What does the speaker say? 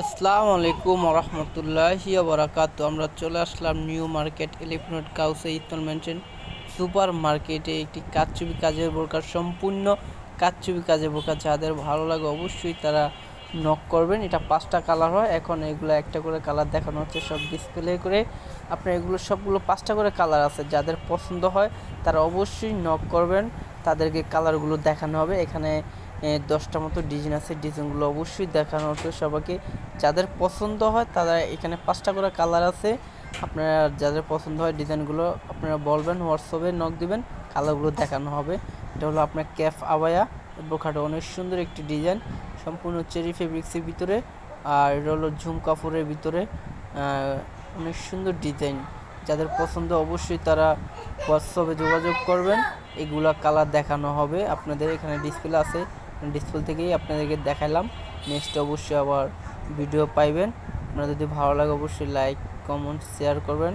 আসসালামু আলাইকুম রহমতুল্লাহি বারাকাত আমরা চলে আসলাম নিউ মার্কেট এলিফেন্ট কাউসে ইনস্টলমেন্টের সুপার মার্কেটে একটি কাচ্চুবি কাজের বোরকার সম্পূর্ণ কাচ্চুবি কাজের বোরকা যাদের ভালো লাগে অবশ্যই তারা নক করবেন। এটা পাঁচটা কালার হয়। এখন এগুলো একটা করে কালার দেখানো হচ্ছে সব ডিসপ্লে করে। আপনার এগুলো সবগুলো পাঁচটা করে কালার আছে। যাদের পছন্দ হয় তারা অবশ্যই নক করবেন। তাদেরকে কালারগুলো দেখানো হবে। এখানে দশটা মতো ডিজাইন আছে ডিজাইনগুলো অবশ্যই দেখানো হচ্ছে সবাইকে। যাদের পছন্দ হয়, তারা এখানে পাঁচটা করে কালার আছে। আপনারা যাদের পছন্দ হয় ডিজাইনগুলো আপনারা বলবেন, হোয়াটসঅ্যাপে নক দিবেন কালারগুলো দেখানো হবে। এটা হলো আপনার ক্যাফ আবায়া, বোখাটা অনেক সুন্দর একটি ডিজাইন সম্পূর্ণ চেরি ফেব্রিক্সের ভিতরে। আর এটা হলো ঝুম কাপড়ের ভিতরে অনেক সুন্দর ডিজাইন যাদের পছন্দ অবশ্যই তারা হোয়াটসঅ্যাপে যোগাযোগ করবেন। এগুলা কালার দেখানো হবে। আপনাদের এখানে ডিসপ্লে আছে। ডিসপ্লে থেকেই আপনাদেরকে দেখালাম। নেক্সট অবশ্যই আবার ভিডিও পাইবেন। আপনারা যদি ভালো লাগে, অবশ্যই লাইক কমেন্ট শেয়ার করবেন।